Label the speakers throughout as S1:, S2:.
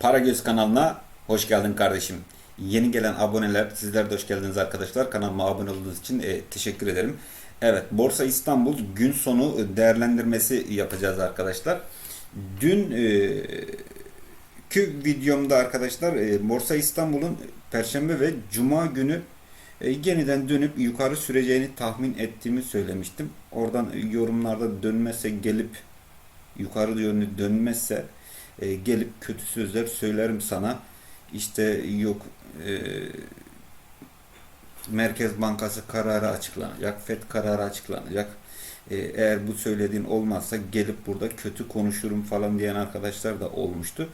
S1: Paragöz kanalına hoş geldin kardeşim. Yeni gelen aboneler, sizler de hoş geldiniz arkadaşlar. Kanalıma abone olduğunuz için e, teşekkür ederim. Evet, Borsa İstanbul gün sonu değerlendirmesi yapacağız arkadaşlar. Dün e, videomda arkadaşlar e, Borsa İstanbul'un Perşembe ve Cuma günü e, yeniden dönüp yukarı süreceğini tahmin ettiğimi söylemiştim. Oradan yorumlarda dönmezse gelip yukarı yönlü dönmezse e, gelip kötü sözler söylerim sana. İşte yok e, Merkez Bankası kararı açıklanacak, FED kararı açıklanacak. E, eğer bu söylediğin olmazsa gelip burada kötü konuşurum falan diyen arkadaşlar da olmuştu.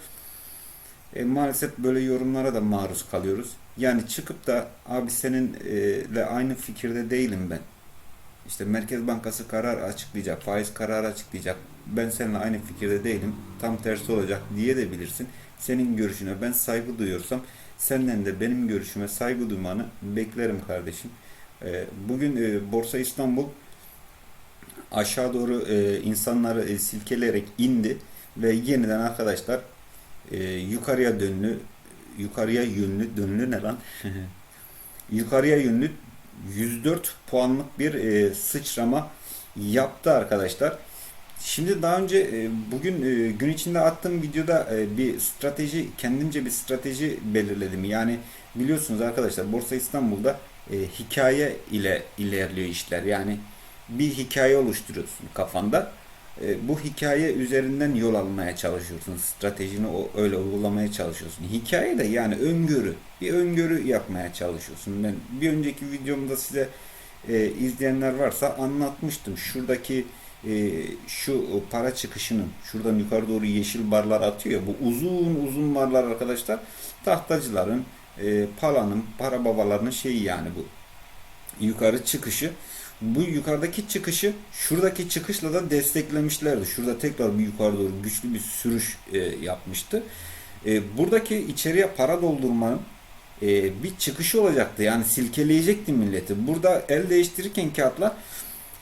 S1: E, maalesef böyle yorumlara da maruz kalıyoruz. Yani çıkıp da abi seninle aynı fikirde değilim ben. İşte Merkez Bankası karar açıklayacak, faiz kararı açıklayacak. Ben seninle aynı fikirde değilim. Tam tersi olacak diye de bilirsin. Senin görüşüne ben saygı duyuyorsam senden de benim görüşüme saygı duymanı beklerim kardeşim. E, Bugün e, Borsa İstanbul aşağı doğru e, insanları e, silkeleyerek indi ve yeniden arkadaşlar yukarıya dönlü yukarıya yönlü dönlü ne lan? yukarıya yönlü 104 puanlık bir e, sıçrama yaptı arkadaşlar. Şimdi daha önce e, bugün e, gün içinde attığım videoda e, bir strateji kendimce bir strateji belirledim. Yani biliyorsunuz arkadaşlar Borsa İstanbul'da e, hikaye ile ilerliyor işler. Yani bir hikaye oluşturuyorsun kafanda. E, bu hikaye üzerinden yol almaya çalışıyorsun. Stratejini o öyle uygulamaya çalışıyorsun. Hikaye de yani öngörü. Bir öngörü yapmaya çalışıyorsun. Ben bir önceki videomda size e, izleyenler varsa anlatmıştım. Şuradaki e, şu para çıkışının şuradan yukarı doğru yeşil barlar atıyor bu uzun uzun barlar arkadaşlar tahtacıların e, palanın para babalarının şeyi yani bu yukarı çıkışı bu yukarıdaki çıkışı şuradaki çıkışla da desteklemişlerdi. Şurada tekrar bir yukarı doğru güçlü bir sürüş e, yapmıştı. E, buradaki içeriye para doldurmanın e, bir çıkışı olacaktı. Yani silkeleyecekti milleti. Burada el değiştirirken kağıtlar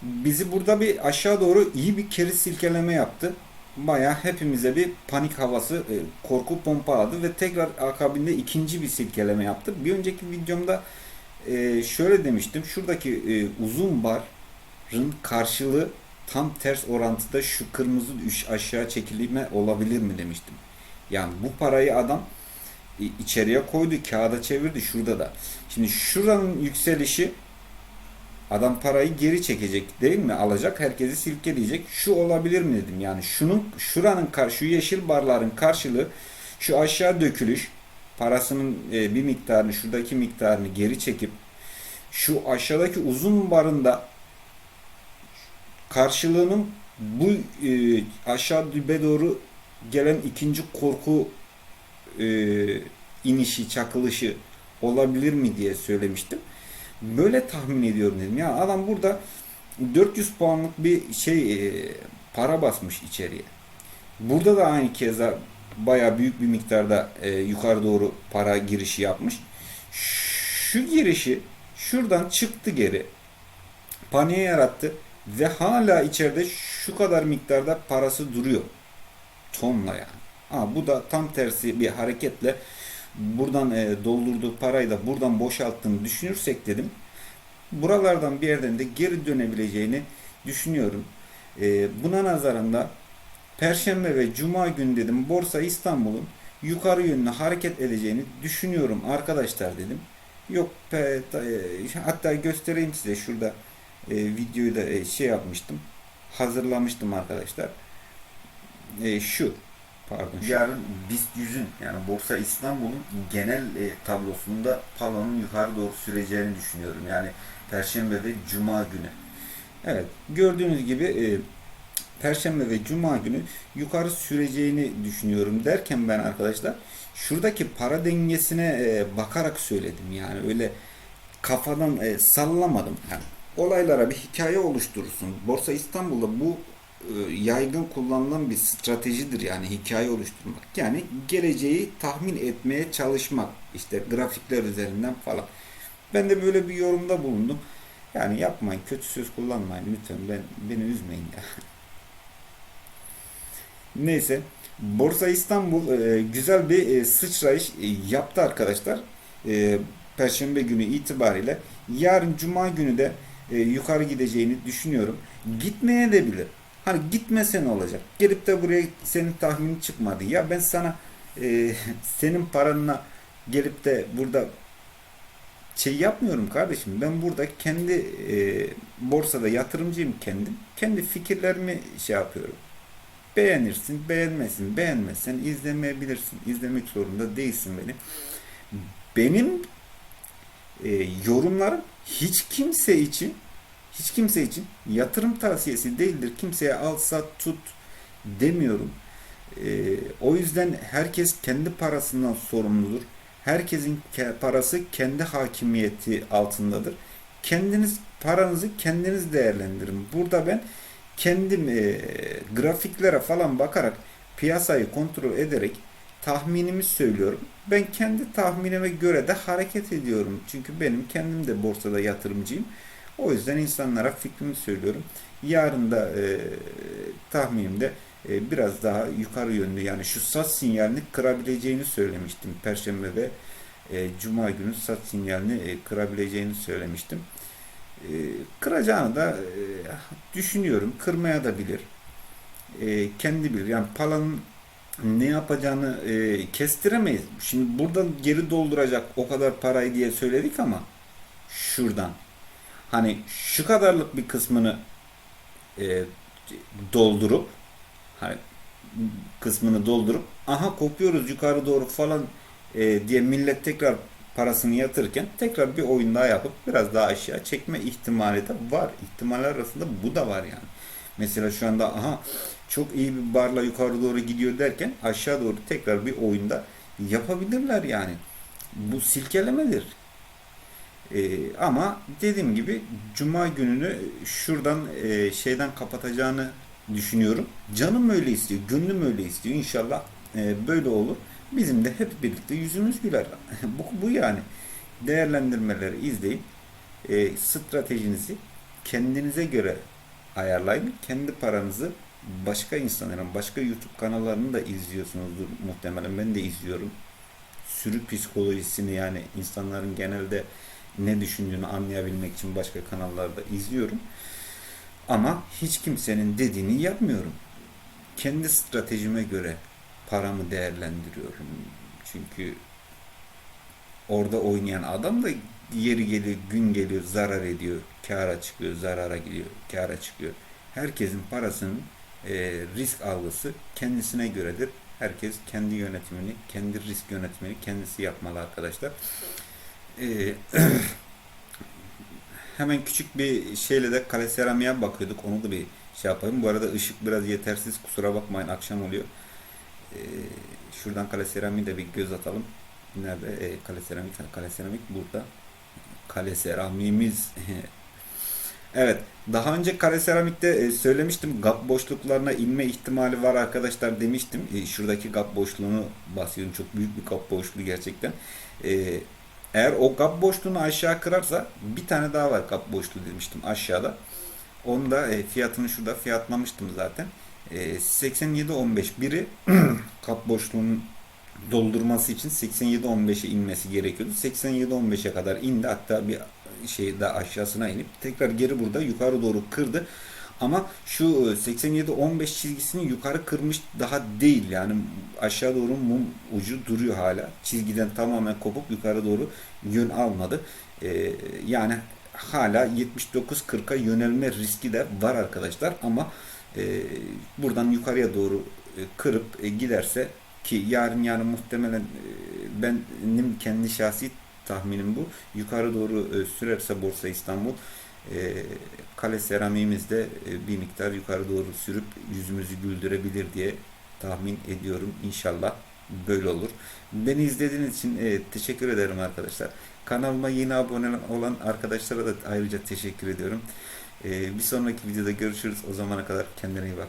S1: bizi burada bir aşağı doğru iyi bir kere silkeleme yaptı. Baya hepimize bir panik havası, e, korku pompaladı ve tekrar akabinde ikinci bir silkeleme yaptı. Bir önceki videomda e, şöyle demiştim. Şuradaki e, uzun barın karşılığı tam ters orantıda şu kırmızı üç aşağı çekilme olabilir mi demiştim. Yani bu parayı adam e, içeriye koydu, kağıda çevirdi şurada da. Şimdi şuranın yükselişi adam parayı geri çekecek değil mi? Alacak, herkesi silkeleyecek. Şu olabilir mi dedim. Yani şunun şuranın kar- şu yeşil barların karşılığı şu aşağı dökülüş parasının e, bir miktarını şuradaki miktarını geri çekip şu aşağıdaki uzun barında karşılığının bu e, aşağı dibe doğru gelen ikinci korku e, inişi, çakılışı olabilir mi diye söylemiştim. Böyle tahmin ediyorum dedim. Ya adam burada 400 puanlık bir şey e, para basmış içeriye. Burada da aynı keza baya büyük bir miktarda e, yukarı doğru para girişi yapmış. Şu girişi şuradan çıktı geri. Paniğe yarattı ve hala içeride şu kadar miktarda parası duruyor. Tonla yani. Ha, bu da tam tersi bir hareketle buradan e, doldurduğu parayı da buradan boşalttığını düşünürsek dedim. Buralardan bir yerden de geri dönebileceğini düşünüyorum. E, buna nazaran da Perşembe ve Cuma günü dedim Borsa İstanbul'un yukarı yönlü hareket edeceğini düşünüyorum arkadaşlar dedim. Yok e, hatta göstereyim size şurada e, videoyu da e, şey yapmıştım. Hazırlamıştım arkadaşlar. E, şu pardon. Yarın BIST 100'ün yani Borsa İstanbul'un genel e, tablosunda palonun yukarı doğru süreceğini düşünüyorum. Yani Perşembe ve Cuma günü. Evet gördüğünüz gibi e, Perşembe ve Cuma günü yukarı süreceğini düşünüyorum derken ben arkadaşlar şuradaki para dengesine e, bakarak söyledim yani öyle kafadan e, sallamadım yani olaylara bir hikaye oluşturursun. Borsa İstanbul'da bu e, yaygın kullanılan bir stratejidir yani hikaye oluşturmak. Yani geleceği tahmin etmeye çalışmak işte grafikler üzerinden falan. Ben de böyle bir yorumda bulundum. Yani yapmayın, kötü söz kullanmayın lütfen. Ben beni üzmeyin ya. Neyse. Borsa İstanbul e, güzel bir e, sıçrayış e, yaptı arkadaşlar. E, Perşembe günü itibariyle. Yarın Cuma günü de e, yukarı gideceğini düşünüyorum. Gitmeye de bilir. Hani gitmese ne olacak? Gelip de buraya senin tahminin çıkmadı. Ya ben sana e, senin paranla gelip de burada şey yapmıyorum kardeşim. Ben burada kendi e, borsada yatırımcıyım kendim. Kendi fikirlerimi şey yapıyorum. Beğenirsin, beğenmezsin. Beğenmezsen izlemeyebilirsin. İzlemek zorunda değilsin beni. Benim e, yorumlarım hiç kimse için hiç kimse için yatırım tavsiyesi değildir. Kimseye al sat tut demiyorum. E, o yüzden herkes kendi parasından sorumludur. Herkesin ke- parası kendi hakimiyeti altındadır. Kendiniz paranızı kendiniz değerlendirin. Burada ben kendim e, grafiklere falan bakarak piyasayı kontrol ederek tahminimi söylüyorum. Ben kendi tahminime göre de hareket ediyorum. Çünkü benim kendim de borsada yatırımcıyım. O yüzden insanlara fikrimi söylüyorum. Yarın da e, tahminimde e, biraz daha yukarı yönlü yani şu sat sinyalini kırabileceğini söylemiştim. Perşembe ve e, Cuma günü sat sinyalini e, kırabileceğini söylemiştim. E, kıracağını da e, düşünüyorum. Kırmaya da bilir. E, kendi bilir. Yani palanın ne yapacağını e, kestiremeyiz. Şimdi buradan geri dolduracak o kadar parayı diye söyledik ama şuradan hani şu kadarlık bir kısmını e, doldurup hani kısmını doldurup aha kopuyoruz yukarı doğru falan diye millet tekrar parasını yatırırken tekrar bir oyun daha yapıp biraz daha aşağı çekme ihtimali de var. İhtimaller arasında bu da var yani. Mesela şu anda aha çok iyi bir barla yukarı doğru gidiyor derken aşağı doğru tekrar bir oyunda yapabilirler yani. Bu silkelemedir. Ee, ama dediğim gibi Cuma gününü şuradan e, şeyden kapatacağını düşünüyorum. Canım öyle istiyor, gönlüm öyle istiyor. İnşallah e, böyle olur. Bizim de hep birlikte yüzümüz güler. bu, bu yani. Değerlendirmeleri izleyin. E, stratejinizi kendinize göre ayarlayın. Kendi paranızı başka insanların, başka YouTube kanallarını da izliyorsunuzdur muhtemelen. Ben de izliyorum. Sürü psikolojisini yani insanların genelde ne düşündüğünü anlayabilmek için başka kanallarda izliyorum. Ama hiç kimsenin dediğini yapmıyorum. Kendi stratejime göre paramı değerlendiriyorum. Çünkü orada oynayan adam da yeri geliyor, gün geliyor, zarar ediyor, kâra çıkıyor, zarara gidiyor, kâra çıkıyor. Herkesin parasının e, risk algısı kendisine göredir. Herkes kendi yönetimini, kendi risk yönetimini kendisi yapmalı arkadaşlar. E, hemen küçük bir şeyle de kale seramiğe bakıyorduk. Onu da bir şey yapayım. Bu arada ışık biraz yetersiz. Kusura bakmayın akşam oluyor. E, şuradan kale seramiğe de bir göz atalım. Nerede? E, kale seramik, kale seramik burada. Kale seramiğimiz Evet. Daha önce kare seramikte e, söylemiştim. Gap boşluklarına inme ihtimali var arkadaşlar demiştim. E, şuradaki gap boşluğunu bahsediyorum. Çok büyük bir gap boşluğu gerçekten. E, eğer o gap boşluğunu aşağı kırarsa bir tane daha var gap boşluğu demiştim aşağıda. Onu da e, fiyatını şurada fiyatlamıştım zaten. E, 87.15 biri gap boşluğunun doldurması için 87.15'e inmesi gerekiyordu. 87.15'e kadar indi. Hatta bir şey daha aşağısına inip tekrar geri burada yukarı doğru kırdı. Ama şu 87-15 çizgisini yukarı kırmış daha değil. Yani aşağı doğru mum ucu duruyor hala. Çizgiden tamamen kopup yukarı doğru yön almadı. Ee, yani hala 79-40'a yönelme riski de var arkadaşlar. Ama e, buradan yukarıya doğru e, kırıp e, giderse ki yarın yarın muhtemelen e, benim kendi şahsi tahminim bu. Yukarı doğru e, sürerse Borsa İstanbul e, kale seramiğimiz de e, bir miktar yukarı doğru sürüp yüzümüzü güldürebilir diye tahmin ediyorum. İnşallah böyle olur. Beni izlediğiniz için e, teşekkür ederim arkadaşlar. Kanalıma yeni abone olan arkadaşlara da ayrıca teşekkür ediyorum. E, bir sonraki videoda görüşürüz. O zamana kadar kendine iyi bak.